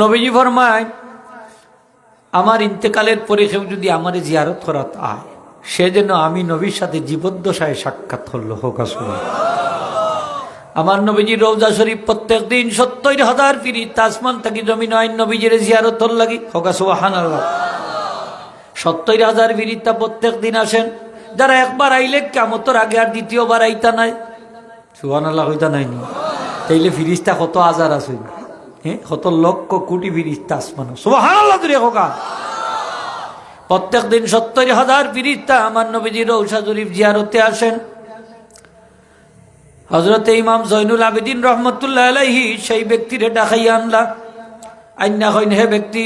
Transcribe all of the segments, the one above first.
নবীজি ফরমায়, আমার ইন্তেকালের পরে কেউ যদি আমার জিয়ারত করাত আয়, সে যেন আমি নবীর সাথে জীবদ্দশায় সাক্ষাৎ হলো, হোক আমার নবীজি রৌজা শরীফ প্রত্যেক দিন সত্তর হাজার ফিরি তাসমান থাকি জমিন আইন নবীজির জিয়ারত হল লাগি, হোক সুবাহান সত্তর হাজার ফিরিতা প্রত্যেক দিন আসেন, যারা একবার আইলে কেমতর আগে আর দ্বিতীয়বার আইতা নাই। সুবান আল্লাহ হইতা নাইনি। তাইলে ফিরিস্তা কত হাজার আছে। হ্যাঁ কত লক্ষ কোটি ফিরিস্তা আসমান হোকা প্রত্যেক দিন সত্তর হাজার ফিরিস্তা আমার নবীজির রৌসা শরীফ জিয়ারতে আসেন। হজরত ইমাম জৈনুল আবেদিন রহমতুল্লাহ আলাইহি সেই ব্যক্তিরে ডাকাইয়া আনলা। আইনা হইন হে ব্যক্তি,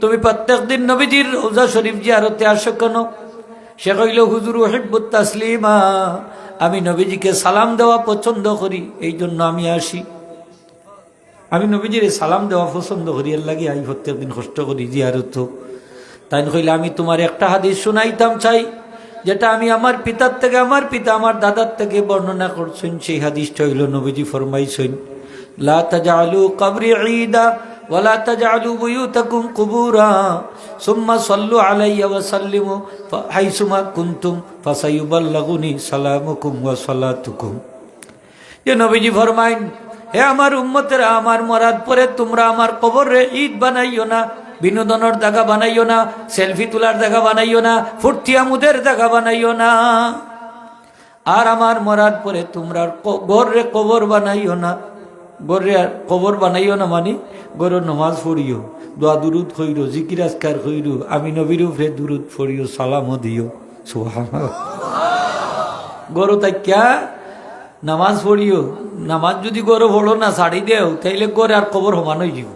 তুমি প্রত্যেক দিন নবীজির রোজা শরীফ জিয়ারতে আসো কেন? সে কইল, হুজুর হেব্বুত তাসলিমা, আমি নবীজিকে সালাম দেওয়া পছন্দ করি এই জন্য আমি আসি। আমি নবীজির সালাম দেওয়া পছন্দ করি, এর লাগে আই প্রত্যেক দিন কষ্ট করি, জিয়ারত তাই কইলে আমি তোমার একটা হাদিস শুনাইতাম চাই, যেটা আমি আমার পিতার থেকে, আমার পিতা আমার দাদার থেকে বর্ণনা করছেন। সেই হাদিসটা হইল নবীজি ফরমাইছেন, লা তাজালু কবরি ঈদা ওয়ালা তাজালু বুয়ুতাকুম কুবুরা, সুম্মা সাল্লু আলাইয়া ওয়া সাল্লিমু হাইসুমা কুনতুম ফাসায়ুবাল্লাগুনি সালামুকুম ওয়া সালাতুকুম। যে নবীজি ফরমাইন হে আমার উম্মতেরা, আমার মরার পরে তোমরা আমার কবরে ঈদ বানাইও না, বিনোদনের জায়গা বানাইও না, সেলফি তোলার জায়গা বানাইও না, ফুর্তি আমুদের জায়গা বানাইও না। আর আমার মরার পরে তোমরা গরে কবর বানাইও না। গরে আর কবর বানাইও না মানে গরর নমাজ পড়িও, দোয়া দুরুদ হইরো জিকির আজকার হইরো আমি নবীর উপরে দুরুদ পড়িও, সালামও দিও। সুহান গরু তাই নামাজ পড়িও। নামাজ যদি গরো পড়ো না, শাড়ি দেও, তাইলে গরে আর কবর সমান হয়ে যাব।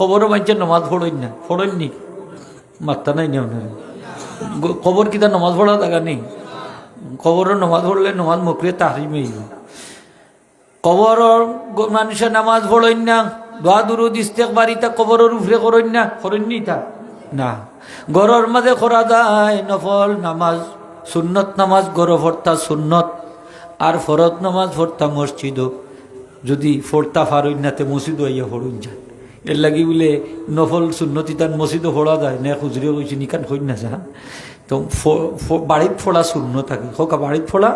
কবরও মানছে নমাজ পড়ই না পড়েননি মাত্তা নাই নি আপনার কবর কিতা নমাজ পড়া জায়গা নেই। কবরও নমাজ পড়লে নমাজ মুখরে তাহারিমেই কবর মানুষের নামাজ পড়ইন না, দোয়া, দুরুদ ইস্তেক বাড়িটা কবরের উপরে করইন না করেননি তা না। গরর মাঝে করা যায় নফল নামাজ, সুন্নত নামাজ গর ভর্তা সুন্নত। আর ফরত নামাজ ভর্তা মসজিদ যদি ফোরতা ফারইন নাতে মসজিদ আইয়া ফড়ুন যান এর লাগি বলে নফল সুন্নতি তান মসজিদও ফোড়া যায়, না খুচরিও কইছি, নিকান হইন না যা। তো বাড়িত ফোড়া শূন্য থাকে হোক বাড়িত ফোড়া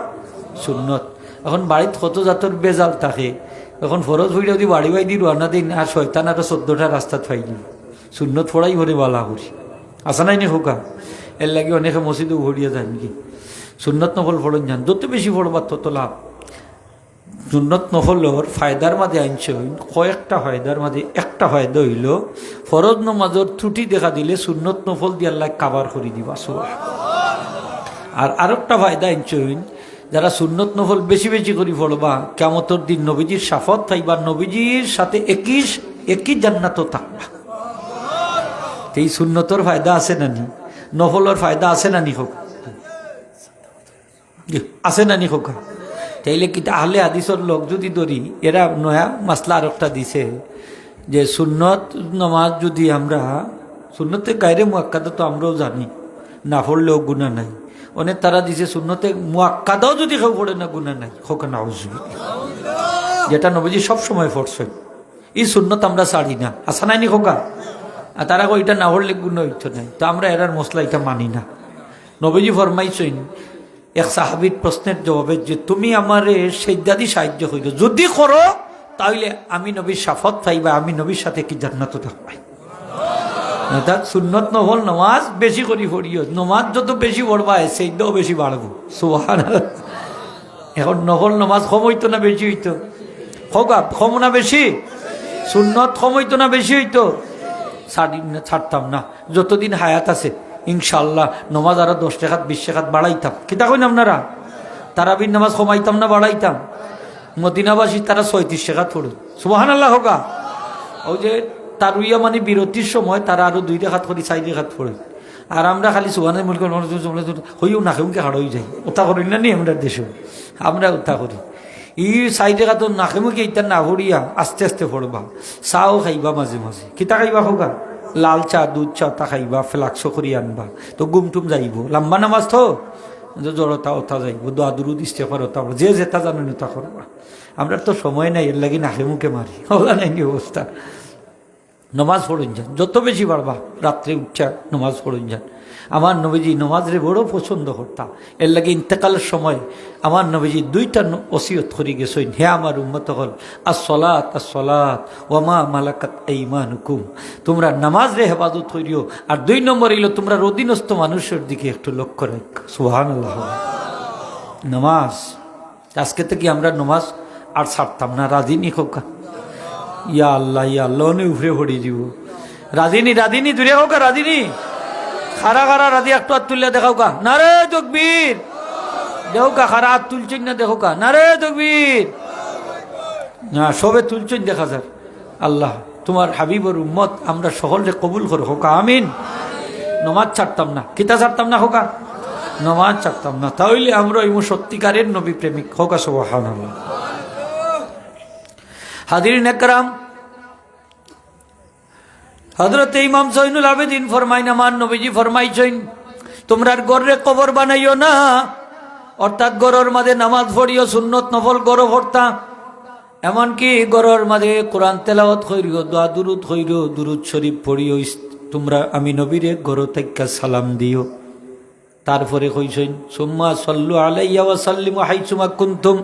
সুন্নত। এখন বাড়িত কত জাতর বেজাল থাকে। এখন ফরজ হইলে যদি বাড়ি বাড়ি দি রান্না দিন, আর শয়তান আর চোদ্দটা রাস্তাত ফাই দিব সুন্নত ফোড়াই ভরে বালা করি আসা নাই নি হোকা? এর লাগে অনেকে মসজিদও ভরিয়া যায় নাকি? সুন্নত নফল ফলন যান যত বেশি ফলবার তত লাভ। সুন্নত নফলর ফায়দার মাঝে আনছে কয়েকটা ফায়দার মাঝে একটা ফায়দা হইল, ফরজ নমাজর ত্রুটি দেখা দিলে সুন্নত নফল দিয়ে আল্লাহ কাবার করে দিবা সোয়া আর আরেকটা ফায়দা আনছে যারা সুন্নত নফল বেশি বেশি করি ফলবা কেমতর দিন নবীজির সাফত থাকবা নবীজির সাথে একই একই জান্নাত থাকবা। এই সুন্নতর ফায়দা আছে না নি? নফলর ফায়দা আছে না নি হোক? আছে না নি তাইলে কি তাহলে আদিসর লোক যদি ধরি এরা নয়া মাসলা আর একটা দিছে যে সুন্নত নমাজ যদি আমরা সুন্নতে গাইরে মুয়াক্কাদা তো আমরাও জানি না পড়লেও গুণা নাই। অনেক তারা দিছে শূন্যতে মুয়াক্কাদাও যদি কেউ পড়ে না গুণা নাই। হোক না যেটা নবীজি সব সময় পড়ছে এই শূন্যত আমরা ছাড়ি না। আসা নাইনি খোকা? আর তারা কো এটা না পড়লে গুণ হইতো নাই তো আমরা এরার মশলা এটা মানি না। নবীজি ফরমাইছেন এক সাহাবির প্রশ্নের জবাবে যে, তুমি আমার সেদ্দাদি সাহায্য হইল যদি করো তাহলে আমি নবীর সাফত পাইবা, আমি নবীর সাথে কি জান্নাত অর্থাৎ সুন্নত নহল, নমাজ বেশি করি পড়িও। নমাজ যত বেশি পড়বা সেইটাও বেশি বাড়বো। সোহান এখন নহল, নমাজ কম হইতো না বেশি হইতো? খোকা কম না বেশি? সুন্নত কম হইতো না বেশি হইতো? ছাড়ি ছাড়তাম না। যতদিন হায়াত আছে ইনশাল্লাহ নমাজ আরও দশ টাকাত বিশ টাকাত বাড়াইতাম। কিতা কইন আপনারা? তারাবির নামাজ কমাইতাম না, বাড়াইতাম। মদিনাবাসী তারা ছয়ত্রিশ টাকাত পড়ুন সুবাহান আল্লাহ হোকা ওই যে তারুইয়া মানে বিরতির সময় তারা আরও দুই রেখাত করি চাই রেখাত পড়ে। আর আমরা খালি সুবানের মূল হইও না কেমনকে হাড় হয়ে যাই ওটা করি না নি আমরা দেশে? আমরা ওটা করি। ই চাই রেখাত নাকেমুখে ইটা না ভরিয়া আস্তে আস্তে পড়বা। চাও খাইবা মাঝে মাঝে। কিতা খাইবা হোকা লাল চা, দুধ চা, তা খাইবা ফ্লাক্স করি আনবা। তো গুমটুম যাইব। লাম্বা নামাজ তো জড়তা ওথা যাইব। দোয়া দুরু দিస్తే পারো তা যে যেটা জানেন তা করবা আমরা তো সময় নাই এর লাগে নাকে মুখে মারি হলা নাই অবস্থা নমাজ পড়ুন যান যত বেশি বাড়বা রাত্রে উঠছা নমাজ পড়ুন যান আমার নবীজি নমাজরে বড় পছন্দ করতাম এর লাগে ইন্তেকালের সময় আমার নবীজি দুইটা ওসিয়ত করে গেছেন। হে আমার উম্মত হল আসলাত আসলাত ওমা মালাকাত এইমান হুকুম তোমরা নামাজ রে হেফাজত করিও। আর দুই নম্বর এলো তোমরা রদিনস্থ মানুষের দিকে একটু লক্ষ্য রাখ। সুহান নামাজ, আজকে থেকে আমরা নমাজ আর ছাড়তাম না। রাজিনী খোকা। ইয়া আল্লাহ ইয়া আল্লাহ উফরে পড়ি দিব। রাধিনী রাধিনী, দূরে হোক রাধিনী। খারা খারা রাধি একটু হাত তুললে দেখাও কা। না রে তকবীর। দেখো কা খারা হাত তুলছেন না দেখো কা। না রে তকবীর। না, সবে তুলছেন দেখা যার আল্লাহ, তোমার হাবিবর উম্মত আমরা সকলরে কবুল করো। হোকা, আমিন। নমাজ ছাড়তাম না। কিতা ছাড়তাম না, হোকা নমাজ ছাড়তাম না। তাহলে আমরা এই সত্যিকারের নবী প্রেমিক। হোকা সবহান হাদির নেকরাম। হজরত ইমাম সৈনুল আবেদিন ফরমাইন আমার নবীজি ফরমাইছেন, তোমরার গড়রে কবর বানাইও না, অর্থাৎ গরর মাঝে নামাজ পড়িও, সুন্নত নফল গড় ভর্তা এমনকি গরর মাঝে কোরআন তেলাওয়াত হইরিও দোয়া দুরুদ হইরিও দুরুদ শরীফ পড়িও তোমরা আমি নবীরে গড় থেকে সালাম দিও। তারপরে কইছেন, সুম্মা সল্লু আলাইয়া সাল্লিম হাই হাইসুমা কুনতুম।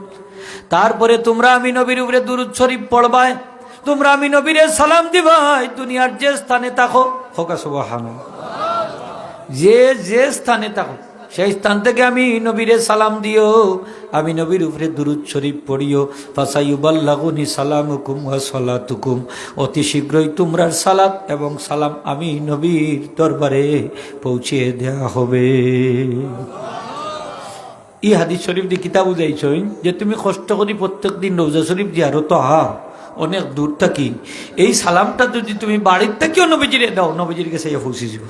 তারপরে, তোমরা আমি নবীর উপরে দুরুদ শরীফ পড়বাই তোমরা আমি নবীরে সালাম দিবাই দুনিয়ার যে স্থানে থাকো। হোকা, সুবহানাল্লাহ। যে যে স্থানে থাকো। সেই স্থান থেকে আমি নবীরে সালাম দিও। আমি নবীর উপরে দুরুদ শরীফ পড়িও। ফাসাইবাল্লাগুনি সালাম হুকুম ওয়া সালাতুকুম। অতি শীঘ্রই তোমরার সালাত এবং সালাম আমি নবীর দরবারে পৌঁছিয়ে দেয়া হবে। ই হাদিস শরীফ দিয়ে কিতাব বুঝাইছই যে তুমি কষ্ট করি প্রত্যেক দিন রোজা শরীফ দিয়ারও তো হা অনেক দূর থাকি। এই সালামটা যদি তুমি বাড়ির থেকেও নবীজিরে দাও, নবীজির কাছে পৌঁছে যাব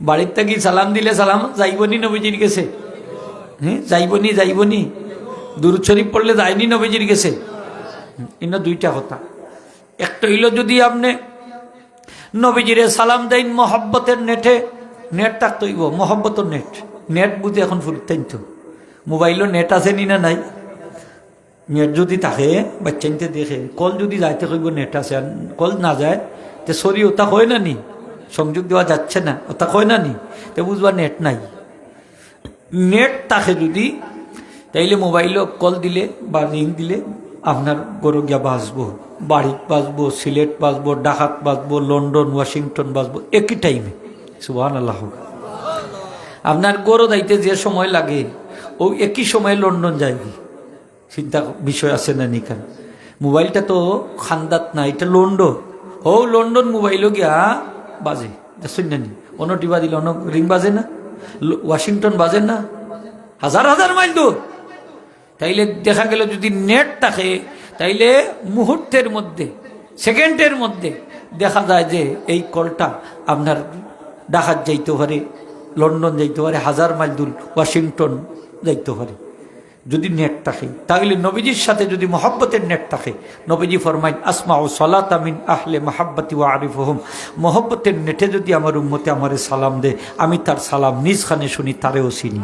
বাড়ির থেকে সালাম দিলে সালাম? যাইবনি নবীজির গেছে হ্যাঁ যাইবনি যাইবনি। দুরুদ শরীফ পড়লে যায়নি নবীজির গেছে ইন্ন দুইটা কথা। একটা হইল যদি আপনি নবীজিরে সালাম দেন, মহব্বতের নেটে, নেট থাকতেইব মহব্বতের নেট। নেট বুঝি এখন ফুলতেন তো মোবাইলও নেট আছে নি না নাই? নেট যদি থাকে বাচ্চাইতে দেখে। কল যদি যাইতে কইব নেট আছে। আর কল না যায়, তে সরি ওটা হয় না নি? সংযোগ দেওয়া যাচ্ছে না। ওটা হয় না নি? তে বুঝবা নেট নাই। নেট থাকে যদি তাইলে মোবাইলও কল দিলে বা রিং দিলে আপনার গরু গিয়া বাঁচবো বাড়ি বাঁচবো সিলেট বাঁচবো ডাকাত বাঁচবো লন্ডন, ওয়াশিংটন বাঁচবো একই টাইমে সুবাহ আল্লাহ আপনার গরু দাইতে যে সময় লাগে, ও একই সময় লন্ডন যায়নি চিন্তা বিষয় আছে না নিকান মোবাইলটা তো খান্দাত না এটা লন্ডন ও লন্ডন মোবাইলও গিয়া বাজে শুন না নি। অন্য টিবা দিলে অন্য রিং বাজে না? ওয়াশিংটন বাজে না? হাজার হাজার মাইল দূর। তাইলে দেখা গেল যদি নেট থাকে, তাইলে মুহূর্তের মধ্যে, সেকেন্ডের মধ্যে দেখা যায় যে এই কলটা আপনার ডাকাত যাইতে পারে, লন্ডন যাইতে পারে, হাজার মাইল দূর ওয়াশিংটন যাইতে পারে। যদি নেট থাকে। তাহলে নবীজির সাথে যদি মহব্বতের নেট থাকে, নবীজি ফরমাইন আসমা ও সলাত আমিন আহলে মাহাব্বতি ও আরিফ হোম মহব্বতের নেটে যদি আমার উম্মতে আমারে সালাম দে আমি তার সালাম নিজ খানে শুনি, তারেও চিনি।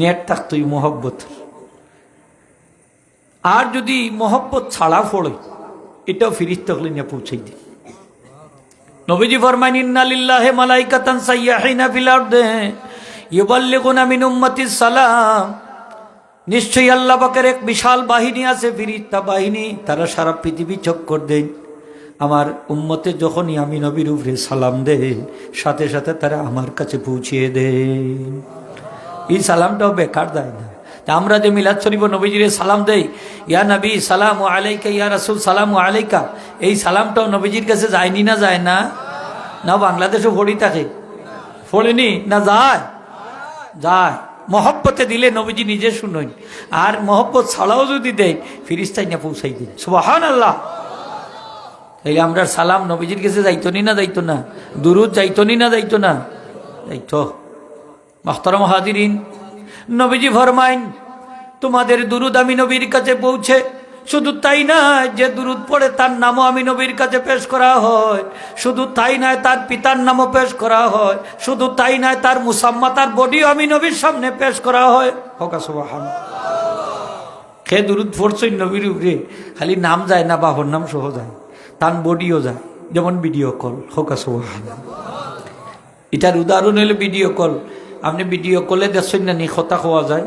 নেট থাকতোই মহব্বত। আর যদি মহব্বত ছাড়া পড়ে, এটাও ফিরিস তকলে নিয়ে পৌঁছাই দিন নবীজি ফরমান ইন্নালিল্লাহে মালাইকাতান সাইয়াহিনা ফিল আরদে। ইউবাল্লিগুনা মিন উম্মতিস সালাম। নিশ্চয়ই আল্লাহ পাকের এক বিশাল বাহিনী আছে, ফিরিস্তা বাহিনী। তারা সারা পৃথিবী চক্কর দেন আমার উম্মতে যখনই আমি নবীর উপরে সালাম দে সাথে সাথে তারা আমার কাছে পৌঁছিয়ে দেন এই সালামটাও বেকার দেয় না। তা আমরা যে মিলাদ শরীফ নবীজিরে সালাম দেই, ইয়া নবী সালাম ও আলাইকা, ইয়া রাসুল সালাম ও আলাইকা, এই সালামটাও নবীজির কাছে যায়নি না যায় না? না বাংলাদেশে ফড়ি থাকে। ফড়েনি না যায়? যায়। মহব্বতে দিলে নবীজি নিজে শুনই আর মহব্বত ছাড়াও যদি দেয় ফিরিস্তাই না পৌঁছাই দিন। সুবাহান আল্লাহ তাইলে আমরা সালাম নবীজির কাছে যাইতো নি যাইতো না? দুরুদ যাইতনি না যাইতো না? যাইতো। মাহতারম হাদিরিন নবীজি ফরমাইন, তোমাদের দুরুদ আমি নবীর কাছে পৌঁছে শুধু তাই না যে দুরুদ পড়ে তার নামও আমি নবীর কাছে পেশ করা হয়। শুধু তাই নয় তার পিতার নামও পেশ করা হয়। শুধু তাই নয় তার মুসাম্মা তার বডিও আমি নবীর সামনে পেশ করা হয়। হোকা সুবহান। খে দুরুদ ফোরছই নবীর উপরে খালি নাম যায় না বাহর নাম সহ যায়। তান বডিও যায় যেমন ভিডিও কল হোকা এটার উদাহরণ হলো ভিডিও কল আপনি ভিডিও কলে দেখছেন না নি খোয়া যায়।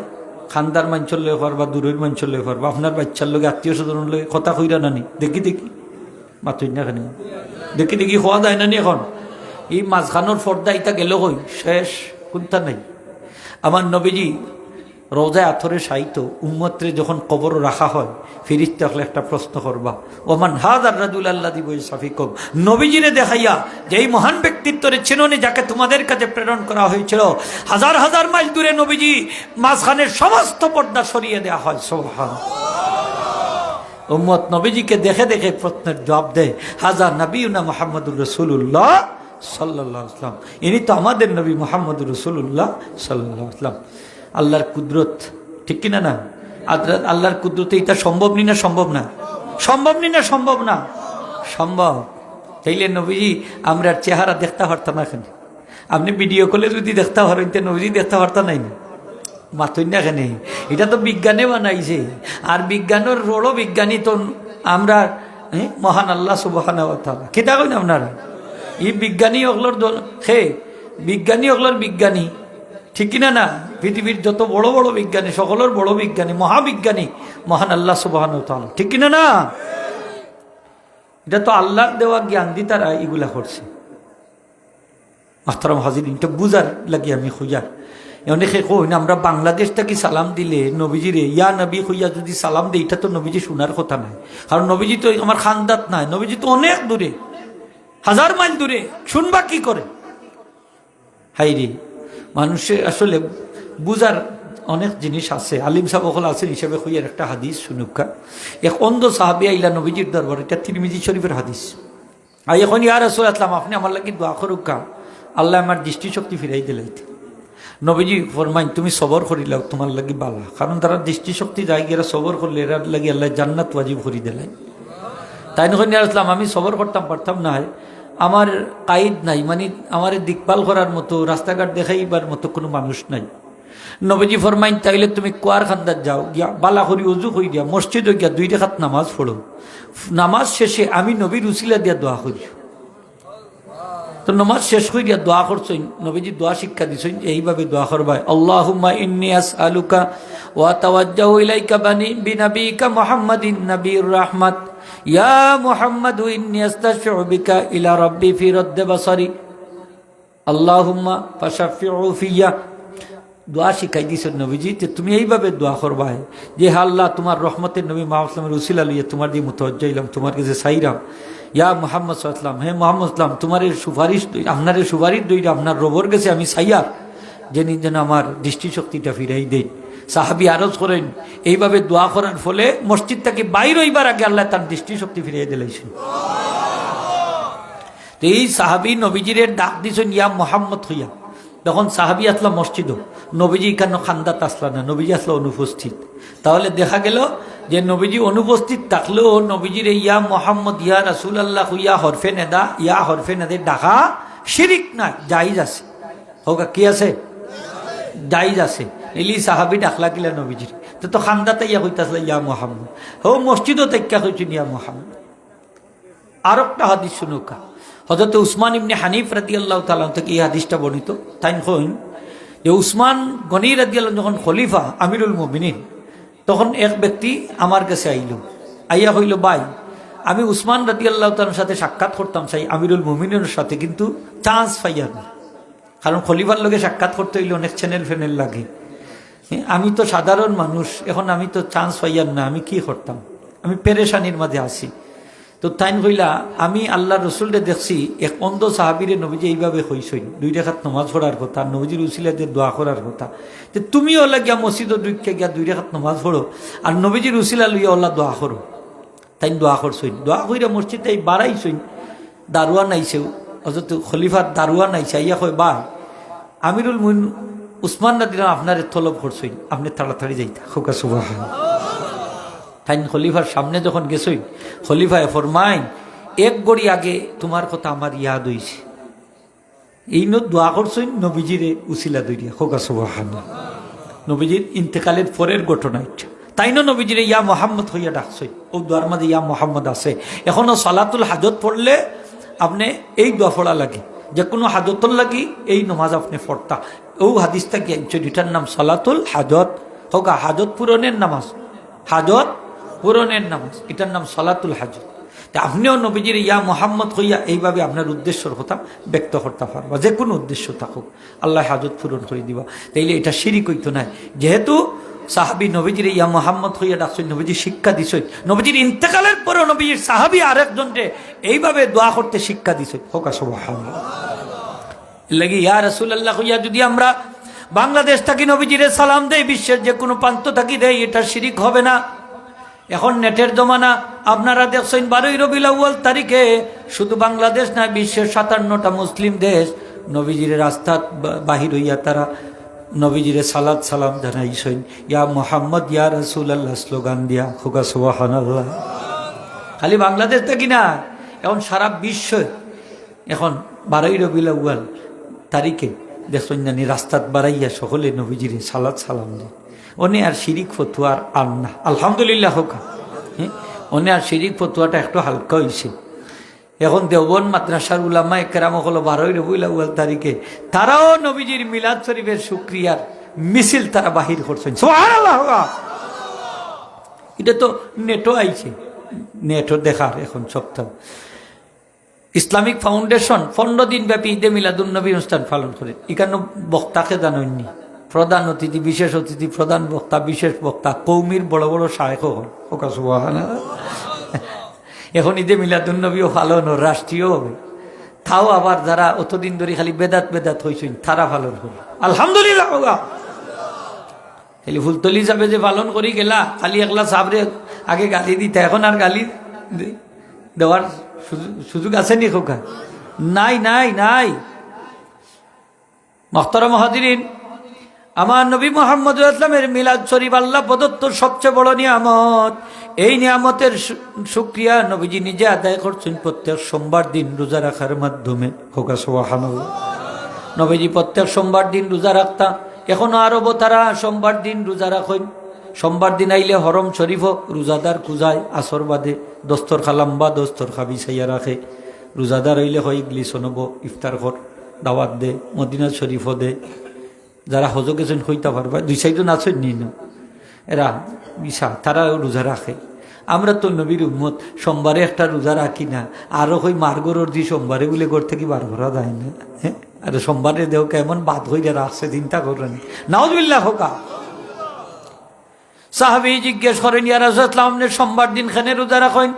খান্দার মাঞ্চল লয়ে হর বা দূরের মাঞ্চল লয়ে হর বা আপনার বাচ্চার লগে আত্মীয় স্বজন লগে কথা কইরা নানি। দেখি দেখি। মাতুই না খানি। দেখি দেখি খোয়া যায় নানি এখন। এই মাঝখানোর ফর্দা ইটা গেল কই শেষ কোনটা নাই। আমার নবীজি রোজায় আথরে সাহিত্য উম্মত্রে যখন কবর রাখা হয় ফিরিস তাহলে একটা প্রশ্ন করবা, ওমান হাদ আর রাজুল আল্লাহ দিব সাফিকম? নবীজিরে দেখাইয়া যে এই মহান ব্যক্তিত্বরে চিননি যাকে তোমাদের কাছে প্রেরণ করা হয়েছিল, হাজার হাজার মাইল দূরে নবীজি মাঝখানের সমস্ত পর্দা সরিয়ে দেওয়া হয়। সোহা উম্মত নবীজিকে দেখে দেখে প্রশ্নের জবাব দেয় হাজার নবীনা মোহাম্মদুর রসুল্লাহ সাল্লাহ আসলাম ইনি তো আমাদের নবী মোহাম্মদুর রসুল্লাহ সাল্লাহ আসলাম আল্লাহর কুদরত, ঠিক কিনা না? আল্লাহ- আল্লাহর কুদরতে এটা সম্ভব নি না সম্ভব না? সম্ভব নি না সম্ভব না? সম্ভব। তাইলে নবীজি, আমরা চেহারা দেখতে পারতাম এখানে। আপনি ভিডিও কলে যদি দেখতে পারেন, তো নবীজি দেখতে পারতাম নাই না? মাতুই না এখানে? এটা তো বিজ্ঞানে বানাইছে। আর বিজ্ঞানের বড় বিজ্ঞানী তো আমরা মহান আল্লাহ সুবহান কেটা কইন আপনারা? এই বিজ্ঞানী ওগুলোর দল- হে, বিজ্ঞানী ওগুলোর বিজ্ঞানী। ঠিক কিনা না? পৃথিবীর যত বড় বড় বিজ্ঞানী, সকলের বড় বিজ্ঞানী, মহাবিজ্ঞানী, মহান আল্লাহ সুবহান ঠিক কিনা না? এটা তো আল্লাহর দেওয়া জ্ঞান দি তারা এগুলা করছে। মাহতারাম হাজির এটা বুঝার লাগি আমি খুঁজার অনেকে কই আমরা বাংলাদেশ থেকে সালাম দিলে? নবীজিরে, ইয়া নবী খুইয়া যদি সালাম দেই, এটা তো নবীজি শোনার কথা নাই। কারণ নবীজি তো আমার খানদাত নাই, নবীজি তো অনেক দূরে, হাজার মাইল দূরে, শুনবা কি করে? হাইরি মানুষের আসলে বুঝার অনেক জিনিস আছে। আলিম সাহেব ওখানে আছেন হিসেবে খুইয়ার একটা হাদিস শুনুকা এক অন্ধ সাহাবি আইলা নবীজির দরবার, এটা তিরমিজি শরীফের হাদিস। আর এখন ইয়ার আসলে আসলাম আপনি আমার লাগি দোয়া করুকা আল্লাহ আমার দৃষ্টিশক্তি ফিরাই দিলাইতে নবীজি ফরমাইন, তুমি সবর করিলাও তোমার লাগি বালা। কারণ তারা দৃষ্টিশক্তি যাই গিয়ে সবর করলে এরা লাগি আল্লাহ জান্নাত ওয়াজিব করি দিলাই তাই নখন আসলাম আমি সবর করতাম, পারতাম না আমার কাইদ নাই মানে আমার দিকপাল করার মতো, রাস্তাঘাট দেখাইবার মতো কোনো মানুষ নাই। নবীজি ফরমাইন, তাইলে তুমি কুয়ার খান্দার যাও, গিয়া বালা করি উজু হই দিয়া মসজিদে গিয়া দুই রেখাত নামাজ পড়ো। নামাজ শেষে আমি নবীর উসিলা দিয়া দোয়া করি। তো নমাজ শেষ করে দিয়া দোয়া করছেন, নবীজি দোয়া শিক্ষা দিছেন, এইভাবে দোয়া করবাই। আল্লাহুম্মা ইন্নি আসআলুকা ওয়া তাওয়াজ্জাহু ইলাইকা বানি, বিনাবিকা মুহাম্মাদিন নবীর রাহমাত। ইয়া মুহাম্মাদ বিকা ইলা রাব্বি ফি রদ্দ বাসারি। আল্লাহুম্মা ফাশাফিউ ফিয়া। দোয়া শিখাই দিছেন নবীজি যে তুমি এইভাবে দোয়া করবাই যে হা আল্লাহ, তোমার রহমতের নবী মাহসলামের উসিলা লইয়া তোমার দিয়ে মুতজ্জা ইলাম তোমার কাছে সাইরাম। ইয়া মোহাম্মদ সাল্লাম হে মোহাম্মদ ইসলাম তোমার সুপারিশ দই- আপনার সুপারিশ দইটা আপনার রবর গেছে আমি সাইয়া যিনি যেন আমার দৃষ্টিশক্তিটা ফিরাই দেই সাহাবি আরজ করেন, এইভাবে দোয়া করার ফলে মসজিদ থেকে বাইর হইবার আগে আল্লাহ তার দৃষ্টিশক্তি ফিরিয়ে দিলাইছেন তো এই সাহাবি নবীজিরের ডাক দিছেন, ইয়া মোহাম্মদ হইয়া। তখন সাহাবি আসলা মসজিদ। নবীজি কেন খান্দাত আসলা না? নবীজি আসলো অনুপস্থিত। তাহলে দেখা গেল যে নবীজি অনুপস্থিত থাকলেও নবীজির ইয়া মোহাম্মদ, ইয়া রাসুল আল্লাহ ইয়া হরফে নেদা, ইয়া হরফে নেদে ডাকা শিরিক না জাইজ আছে। হোক, কি আছে? জাইজ আছে। এলি সাহাবি ডাকলা কিলা নবীজির তো তো খান্দাতে ইয়া কইতাছিল ইয়া মোহাম্মদ। হো মসজিদও তেক্কা কইছেন ইয়া মোহাম্মদ। আর একটা হাদিস শুনুকা। হজরত উসমান ইবনে হানিফ রাদি আল্লাহ তালাম থেকে এই হাদিসটা বর্ণিত। তাই হইন যে উসমান গনি রাদি আল্লাহ যখন খলিফা, আমিরুল মুমিনিন, তখন এক ব্যক্তি আমার কাছে আইল। আইয়া হইল বাই আমি উসমান রাদি আল্লাহ সাথে সাক্ষাৎ করতাম চাই আমিরুল মুমিনের সাথে, কিন্তু চান্স পাইয়া কারণ খলিফার লোকে সাক্ষাৎ করতে হইলে অনেক চ্যানেল ফ্যানেল লাগে। আমি তো সাধারণ মানুষ, এখন আমি তো চান্স পাইয়ার না, আমি কি করতাম? আমি পেরেশানির মাঝে আছি। তো তাইন কইলা, আমি আল্লাহ রসুলরে দেখছি, এক অন্ধ সাহাবিরে নবীজি এইভাবে হইসই দুই রেখাত নমাজ পড়ার কথা, নবীজির উসিলাদের দোয়া করার কথা। যে তুমিও ওলা গিয়া মসজিদ দুইকে গিয়া দুই রেখাত নমাজ পড়ো, আর নবীজির উসিলা লইয়া ওলা দোয়া করো। তাই দোয়া করছইন দোয়া কইরা মসজিদ তাই বাড়াইছইন দারোয়ান আইছেও অযত খলিফার দারোয়ান আইছে ইয়া কয় বা আমিরুল মুন উসমান নাদিনা আপনার তলব করছইন আপনি তাড়াতাড়ি যাইতা। খোকা সুবাহ তাই খলিফার সামনে যখন গেছই খলিফায় ফরমাইন এক গড়ি আগে তোমার কথা আমার ইয়াদ হইছে। এই নো দোয়া করছই নবীজিরে উসিলা দইরিয়া খোকা সুবাহান। নবীজির ইন্তেকালের পরের ঘটনা এটা। তাইনো নবীজির ইয়া মোহাম্মদ হইয়া ডাকছে ও দোয়ার মাঝে ইয়া মোহাম্মদ আছে। এখনও সালাতুল হাজত পড়লে আপনি এই দোয়া পড়া লাগে। যে কোনো হাজতর লাগি এই নমাজ আপনি পড়তা। ও হাদিসটা কি আনছেন এটার নাম সালাতুল হাজত। হোক হাজত পূরণের নামাজ। হাজত পূরণের নামাজ, এটার নাম সালাতুল হাজত। তা আপনিও নবীজির ইয়া মোহাম্মদ হইয়া এইভাবে আপনার উদ্দেশ্যর কথা ব্যক্ত করতে পারবা যে কোনো উদ্দেশ্য থাকুক। আল্লাহ হাজত পূরণ করে দিবা। তাইলে এটা শিরিক হইতো নাই। যেহেতু সাহাবি নবীজির ইয়া মোহাম্মদ হইয়া ডাকছেন, নবীজি শিক্ষা দিছই নবীজির ইন্তেকালের পরও নবীজির সাহাবি আরেকজনকে এইভাবে দোয়া করতে শিক্ষা দিছই লাগি, ইয়া রসুল্লাহ হইয়া যদি আমরা বাংলাদেশ থাকি, নবীজিরে সালাম দেই, বিশ্বের যে কোনো প্রান্ত থাকি দেয় এটা শিরিক হবে না। এখন নেটের জমানা, আপনারা দেখছেন, বারোই রবিল আউ্য়াল তারিখে শুধু বাংলাদেশ না বিশ্বের সাতান্নটা মুসলিম দেশ নবীজির রাস্তা বাহির হইয়া তারা নবীজিরে সালাদ সালাম জানাইছেন ইয়া মোহাম্মদ, ইয়া রসুল আল্লাহ স্লোগান দিয়া খুকা সুবাহান আল্লাহ খালি বাংলাদেশ থাকি না এখন সারা বিশ্ব এখন বারোই রবিল আউ্য়াল তারিখে দেখছেন জানি রাস্তাত বাড়াইয়া সকলে নবীজিরে সালাদ সালাম দেয়। ওনে আর শিরিক ফতুয়ার আর না। আলহামদুলিল্লাহ হোক। হ্যাঁ? ওনে আর শিরিক ফতুয়াটা একটু হালকা হয়েছে এখন দেওবন মাদ্রাসার উলামা একরাম হলো বারোই রবিউল আউ্য়াল তারিখে। তারাও নবীজির মিলাদ শরীফের সুক্রিয়ার মিছিল তারা বাহির করছেন। এটা তো নেটও আইছে। নেটও দেখার এখন সপ্তাহ। ইসলামিক ফাউন্ডেশন পনেরো দিন ব্যাপী ঈদে মিলাদুল নবী অনুষ্ঠান পালন করে। এখানে বক্তাকে জানেননি। প্রধান অতিথি, বিশেষ অতিথি, প্রধান বক্তা, বিশেষ বক্তা, কৌমির, বড় বড় শায়েখ হন। ওকা। এখন ঈদে মিলাদুল নবীও পালন ও রাষ্ট্রীয় হবে। তাও আবার যারা অতদিন ধরে খালি বেদাত বেদাত হয়েছেন তারা পালন করে আলহামদুলিল্লাহ খালি ফুলতলি যাবে যে পালন করি গেলা, খালি একলা সাবরে আগে গালি দিতে, এখন আর গালি দেওয়ার সুযোগ- সুযোগ আছে নি খোকা? নাই নাই নাই। মখতর মহাদিন আমার নবী মোহাম্মদ ইসলামের মিলাদ শরীফ আল্লাহ প্রদত্ত সবচেয়ে বড় নিয়ামত। এই নিয়ামতের সুক্রিয়া নবীজি নিজে আদায় করছেন প্রত্যেক সোমবার দিন রোজা রাখার মাধ্যমে। হোকা সোহান নবীজি প্রত্যেক সোমবার দিন রোজা রাখতা। এখনও আরব তারা সোমবার দিন রোজা রাখেন। সোমবার দিন আইলে হরম শরীফ রোজাদার কুজায় আসর বাদে দস্তর খালাম্বা দস্তর খাবি সাইয়া রাখে। রোজাদার হইলে হয় ইগলি শোনব ইফতার ঘর দাওয়াত দে, মদিনা শরীফও দে। যারা হজ গেছেন হইতে পারবা। দুই সাইজন আছেন নি না। এরা বিশা তারা রোজা রাখে। আমরা তো নবীর উম্মত, সোমবারে একটা রোজা রাখি না। আরও হই মার্গরর দি সোমবারে বলে ঘর থেকে বার করা যায় না হ্যাঁ আর সোমবারে দেহ কেমন বাদ হইলে রাখছে, চিন্তা করেন নাউজবিল্লাহ হোকা। সাহাবি জিজ্ঞেস করেন, ইয়া রাসূলুল্লাহ সোমবার দিন খানে রোজা রাখেন?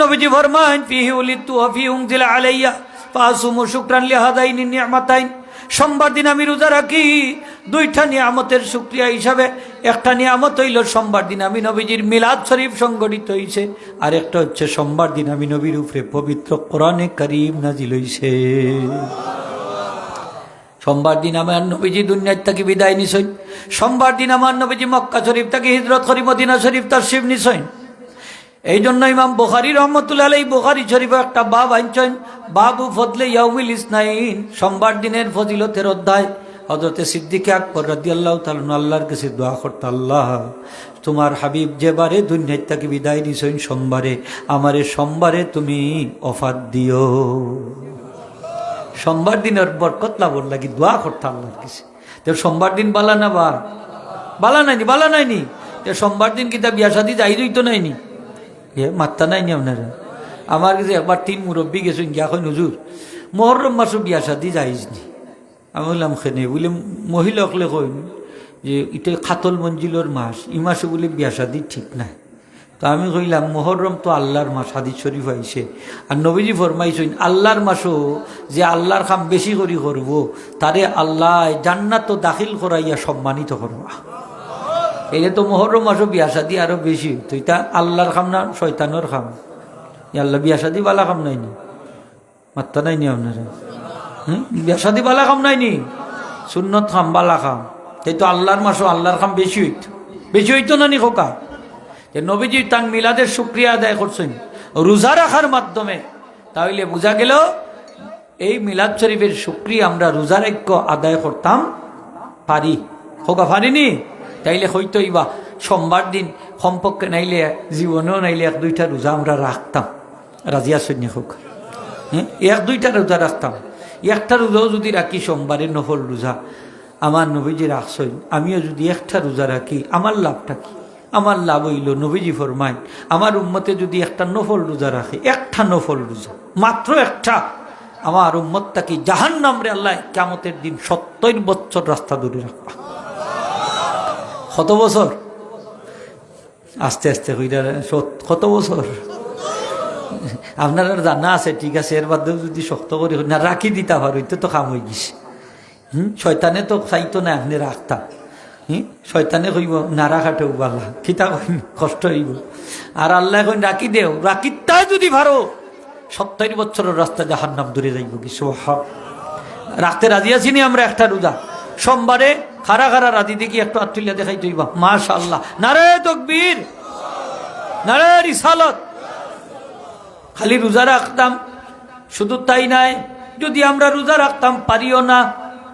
নবীজি ফরমান ফিহি উলিতু ওয়া ফি উনজিলা আলাইয়া ফাসুমু শুকরান লিহাদাইনি নিয়ামাতাইন। সোমবার দিন আমি রোজা রাখি। দুইটা নিয়ামতের শুক্রিয়া হিসাবে, একটা নিয়ামত হইল সোমবার দিন আমি নবীজির মিলাদ শরীফ সংগঠিত হইছে, আর একটা হচ্ছে সোমবার দিন আমি নবীর উপরে পবিত্র কোরআনে করিম নাজিল হইছে। সোমবার দিন আমার নবীজি দুনিয়ার তাকে বিদায় নিছই সোমবার দিন আমার নবীজি মক্কা শরীফ তাকে হিজরত করি, মদিনা শরীফ তার শিব নিছই এই জন্য ইমাম বুখারি রহমতুল্লাহ আলাই বুখারি শরীফ একটা বাব আনছেন, বাবু ফদলে ইয়াউমিল ইসনাইন, সোমবার দিনের ফজিলতের অধ্যায়। হজরতে সিদ্দিকে আকবর রাদি আল্লাহ তালন আল্লাহর কাছে দোয়া করতে, আল্লাহ, তোমার হাবিব যেবারে দুনিয়ার থেকে বিদায় নিছইন সোমবারে, আমারে সোমবারে তুমি অফার দিও। সোমবার দিনের বরকত লাভর লাগি দোয়া করতে আল্লাহর কাছে। তো সোমবার দিন বালা না বা? বালা নাইনি বালা নাইনি। সোমবার দিন কিতা বিয়া শাদি যাই তো নাইনি? এ, মাত্তা নাইনি আপনারা? আমার কাছে একবার তিন মুরব্বী গেছেন, গিয়া এখন হুজুর, মহরম মাসও বিয়া শাদি যাইজনি আমি বললাম খেনে বলে মহিলা অকলে কইন যে এটা খাতল মঞ্জিলর মাস, ই মাসে বলে বিয়া শাদি ঠিক নাই। তো আমি কইলাম, মোহরম তো আল্লাহর মাস, হাদিস শরীফ আইছে। আর নবীজি ফরমাইছেন, আল্লাহর মাসও যে আল্লাহর কাম বেশি করি করব, তারে আল্লাহ জান্নাত দাখিল করাইয়া সম্মানিত করবা। এই তো মোহরম মাসও বিয়া শাদি আরও বেশি। তো এটা আল্লাহর খাম না, শয়তানোর খাম। আল্লাহ বিয়া শাদি বালা খাম নাইনি মাত্তা নাইনি আপনারা। হুম? বিয়া শাদি বালা খাম নাইনি সুন্নত খাম, বালা খাম। তাই তো আল্লাহর মাসও আল্লাহর খাম বেশি হইত। বেশি হইতো না নি খোকা? যে নবীজি তান মিলাদের শুক্রিয়া আদায় করছেন। রোজা রাখার মাধ্যমে। তাহলে বোঝা গেল, এই মিলাদ শরীফের শুক্রিয়া আমরা রোজার আদায় করতাম, পারি। হোকা পারিনি? তাইলে হইতো ইবা সোমবার দিন কমপক্ষে নাইলে জীবনেও নাইলে এক দুইটা রোজা আমরা রাখতাম। রাজিয়া সৈন্য হোক হ্যাঁ? এক দুইটা রোজা রাখতাম। একটা রোজাও যদি রাখি, সোমবারে নফল রোজা। আমার নবীজি রাখছই আমিও যদি একটা রোজা রাখি, আমার লাভটা কি? আমার লাভ হইল, নবীজি ফরমাই আমার উম্মতে যদি একটা নফল রোজা রাখে, একটা নফল রোজা, মাত্র একটা, আমার উম্মতটাকে জাহান নামরে আল্লাহ কেমতের দিন সত্তর বছর রাস্তা দূরে রাখবা। কত বছর? আস্তে আস্তে সত- কত বছর? আপনার জানা আছে, ঠিক আছে, এর বাদেও যদি শক্ত করে, না, রাখি দিতা পারো তো কাম হয়ে গেছে হুম? শয়তানে তো চাইতো না আপনি রাখতা হুম? শয়তানে কইব, না রাখাটেও বালা খিতা কইন, কষ্ট হইব। আর আল্লাহ কইন, রাখি দেও, রাখি তাই যদি ভারো সত্তর বছরের রাস্তা জাহার নাম দূরে যাইব কি সোহাব রাখতে রাজি আছি নি আমরা একটা রোজা? সোমবারে খারা খারা রাজি দেখি একটু আত্মীয় দেখাই তুইবা মাশা আল্লাহ নারে তকবীর। নারে রিসালত। খালি রোজা রাখতাম, শুধু তাই নাই, যদি আমরা রোজা রাখতাম পারিও না,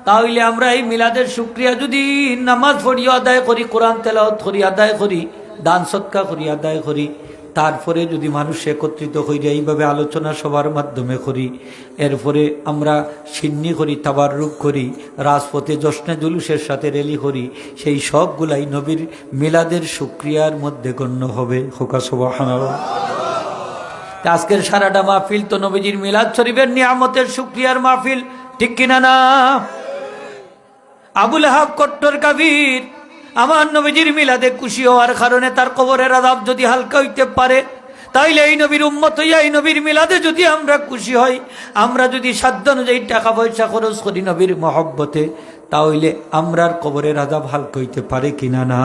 তাহলে আমরা এই মিলাদের শুক্রিয়া যদি নামাজ পড়ি আদায় করি, কোরআন তেলাওয়াত করি, আদায় করি, দান সৎকা করি, আদায় করি। তারপরে যদি মানুষ একত্রিত হইলে এইভাবে আলোচনা সবার মাধ্যমে করি, এরপরে আমরা সিন্নি করি, তাবাররুক করি, রাজপথে জশ্নে জুলুসের সাথে রেলি করি, সেই সবগুলাই নবীর মিলাদের শুক্রিয়ার মধ্যে গণ্য হবে। হোকা সবাহ আজকের সারাটা মাহফিল তো নবীজির মিলাদ শরীফের নিয়ামতের শুক্রিয়ার মাহফিল, ঠিক কিনা না? আবুল হাব কট্টর কাবির আমার নবীজির মিলাদে খুশি হওয়ার কারণে তার কবরের আদাব যদি হালকা হইতে পারে, তাইলে এই নবীর উম্মত হইয়া এই নবীর মিলাদে যদি আমরা খুশি হই, আমরা যদি সাধ্য অনুযায়ী টাকা পয়সা খরচ করি নবীর মহব্বতে তাহলে আমরার কবরের আদাব হালকা হইতে পারে কিনা না?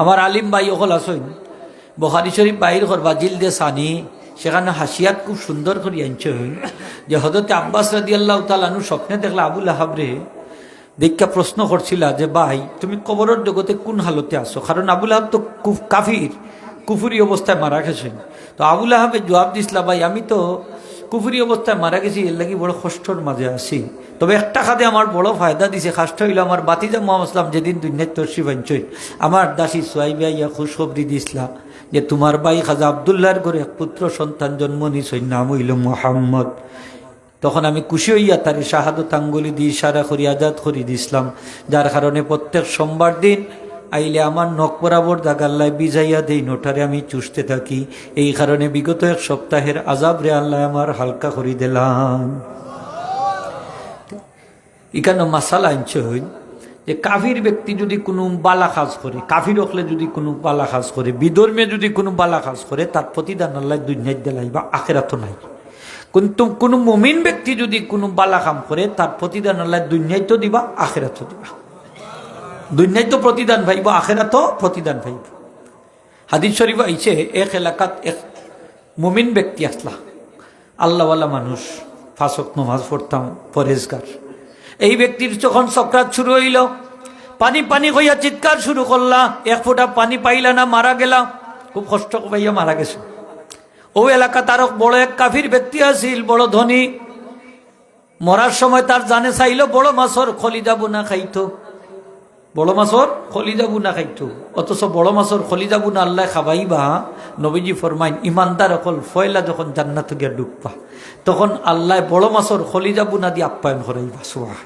আমার আলিম ভাই অকল আসইন বখারি শরীফ বাহির করবা জিল দে সানি, সেখানে হাসিয়াত খুব সুন্দর করে আনছে। যে হজরতে আব্বাস রাদি আল্লাহ তালানু স্বপ্নে দেখলা আবুল আহাবরে দীক্ষা প্রশ্ন করছিলা যে, ভাই, তুমি কবরের জগতে কোন হালতে আসো কারণ আবুল আহাব তো কুফ- কাফির, কুফুরি অবস্থায় মারা গেছেন। তো আবুল আহাবে জবাব দিছিলা, ভাই, আমি তো কুফুরি অবস্থায় মারা গেছি, এর লাগি বড় কষ্টর মাঝে আছি। তবে একটা খাদে আমার বড় ফায়দা দিছে খাষ্ট হইল আমার বাতিজা মোহাম্মদ ইসলাম যেদিন দুনিয়ার তর্সি বাঞ্চই আমার দাসী সোয়াইবিয়া ইয়া খুশখবরি দিছিলা যে, তোমার ভাই খাজা আবদুল্লাহর ঘরে এক পুত্র সন্তান জন্ম নিছই নাম হইল মোহাম্মদ। তখন আমি খুশি হইয়া তার শাহাদত আঙ্গুলি দিয়ে ইশারা করি, আজাদ করি দিছিলাম যার কারণে প্রত্যেক সোমবার দিন আইলে আমার নখ বরাবর দাগাল্লায় বিজাইয়া দেই, নোটারে আমি চুষতে থাকি। এই কারণে বিগত এক সপ্তাহের আজাব রে আল্লাহ আমার হালকা করি দিলাম। এখানে মাসালা আনছে হইল যে কাফির ব্যক্তি যদি কোনো বালা কাজ করে, কাফির হকলে যদি কোনো বালা কাজ করে, বিধর্মে যদি কোনো বালা কাজ করে, তার প্রতিদান আল্লাহ দুনিয়ায় দেলাই বা আখেরাতো নাই। কিন্তু কোনো মমিন ব্যক্তি যদি কোনো বালা কাম করে, তার প্রতিদান আল্লাহ দুনিয়ায় তো দিবা আখেরাতো দিবা। দুনিয়ায় তো প্রতিদান ভাইব আখেরাতো প্রতিদান ভাইব হাদিস শরীফ আইছে, এক এলাকাত এক মুমিন ব্যক্তি আসলা। আল্লাহওয়ালা মানুষ ফাঁসক নমাজ পড়তাম, পরেজগার। এই ব্যক্তির যখন চক্রাত শুরু হইল, পানি পানি হইয়া চিৎকার শুরু করলা, এক ফোঁটা পানি পাইলা না, মারা গেলা। খুব কষ্ট পাইয়া মারা গেছে। ও এলাকা তার বড় এক কাফির ব্যক্তি আছিল, বড় ধনী। মরার সময় তার জানে চাইল, বড় মাছর খলি যাব না খাইতো। বড় মাছর খলিজা বুনা খাইতো। অথচ বড় মাছর খলিজা বুনা আল্লাহ খাবাইবা নবীজি ফরমাইন, ইমানদার অকল ফয়লা যখন জান্নাত গিয়া ডুববা, তখন আল্লাহ বড় মাছর খলিজা বুনা দিয়ে আপ্যায়ন করাইবা। সোয়া